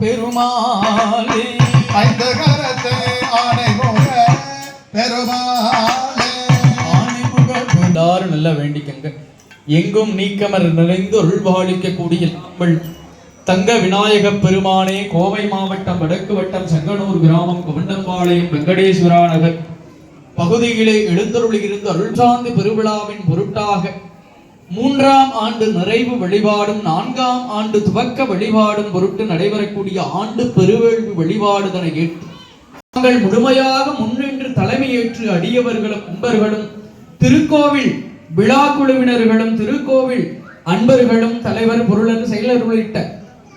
பெருமாளே. ஐந்த கரத்தை ஆணை போக பெருமாளே. ஆணை நல்லா வேண்டிக்கங்க. எங்கும் நீக்கமர் நிறைந்து அருள்வாளிக்கக்கூடிய நம்மள் தங்க விநாயக பெருமானே கோவை மாவட்டம் வடக்கு வட்டம் செங்கனூர் கிராமம் குவண்டம்பாளையம் வெங்கடேஸ்வரா நகர். பகுதியிலே எழுந்தருளிலிருந்து அருள்சாந்தி பெருவிழாவின் பொருட்டாக மூன்றாம் ஆண்டு நிறைவு வழிபாடும் நான்காம் ஆண்டு துவக்க வழிபாடும் பொருட்டு நடைபெறக்கூடிய ஆண்டு பெருவேள்வி வழிபாடுதனை ஏற்று தாங்கள் முழுமையாக முன்னின்று தலைமையேற்று அடியவர்களும் அன்பர்களும் திருக்கோவில் விழா குழுவினர்களும் திருக்கோவில் அன்பர்களும் தலைவர் பொருளர் செயலர் உள்ளிட்ட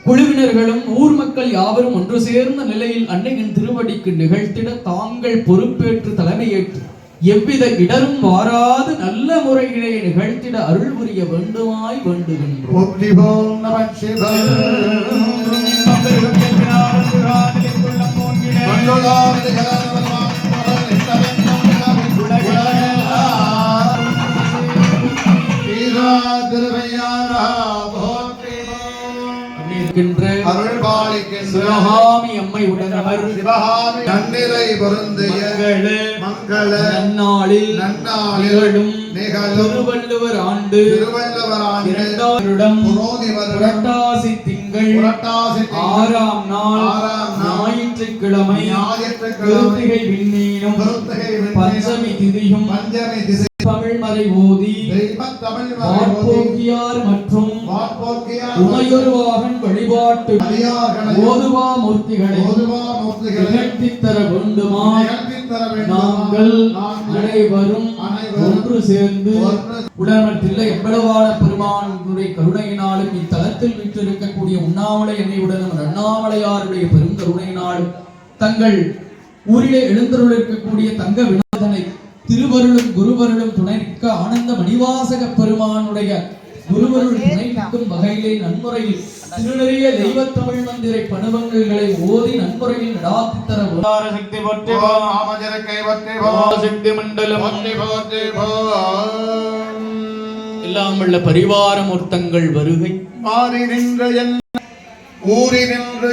குழுவினர்களும் ஊர் மக்கள் யாவரும் ஒன்று சேர்ந்த நிலையில் அன்னையின் திருவடிக்கு நிகழ்த்திட தாங்கள் பொறுப்பேற்று தலைமையேற்று எவ்வித இடரும் வாராது நல்ல முறையிலே நிகழ்த்திட அருள் புரிய வேண்டுமாய் வேண்டுகின்றோம். திருவையாரா இருக்கின்ற சிவகாமி அம்மை உடனவர் சிவகாமி நன்னிலை பொருந்திய மங்கள மங்கள நன்னாளில் நன்னாளில் நிகழும் நிகழும் திருவள்ளுவர் ஆண்டு திருவள்ளுவர் ஆண்டு இரண்டாம் வருடம் புரோதி வருடம் புரட்டாசி திங்கள் புரட்டாசி ஆறாம் நாள் ஆறாம் ஞாயிற்றுக்கிழமை ஞாயிற்றுக்கிழமை விண்ணீனும் பஞ்சமி திதியும் பஞ்சமி திசை தமிழ் மறை ஓதி தமிழ் மற்றும் உமையொருவாகன் வழிபாட்டு ஓதுவா மூர்த்திகளை ஓதுவா மூர்த்திகளை நிகழ்த்தித் தர வேண்டுமா. நாங்கள் அனைவரும் ஒன்று சேர்ந்து உடனத்தில் எவ்வளவான பெருமானுடைய கருணையினாலும் இத்தலத்தில் விற்றிருக்கக்கூடிய உண்ணாமலை எண்ணெயுடனும் அண்ணாமலையாருடைய பெருங்கருணையினாலும் தங்கள் ஊரிலே எழுந்தருளிருக்கக்கூடிய தங்க விநாதனை திருவருளும் குருவருளும் துணை நிற்க ஆனந்த மணிவாசக பெருமானுடைய குருவருள் நிற்கும் வகையிலே நன்முறையில் திருநெறிய தெய்வத்தமிழ் மந்திரை பணுவங்களை ஓதி நன்முறையில் நடாத்தித் தர சக்தி பற்றி சக்தி மண்டலம். போற்றி எல்லாம் உள்ள பரிவார மூர்த்தங்கள் வருகை. மாறி நின்று என் ஊறி நின்று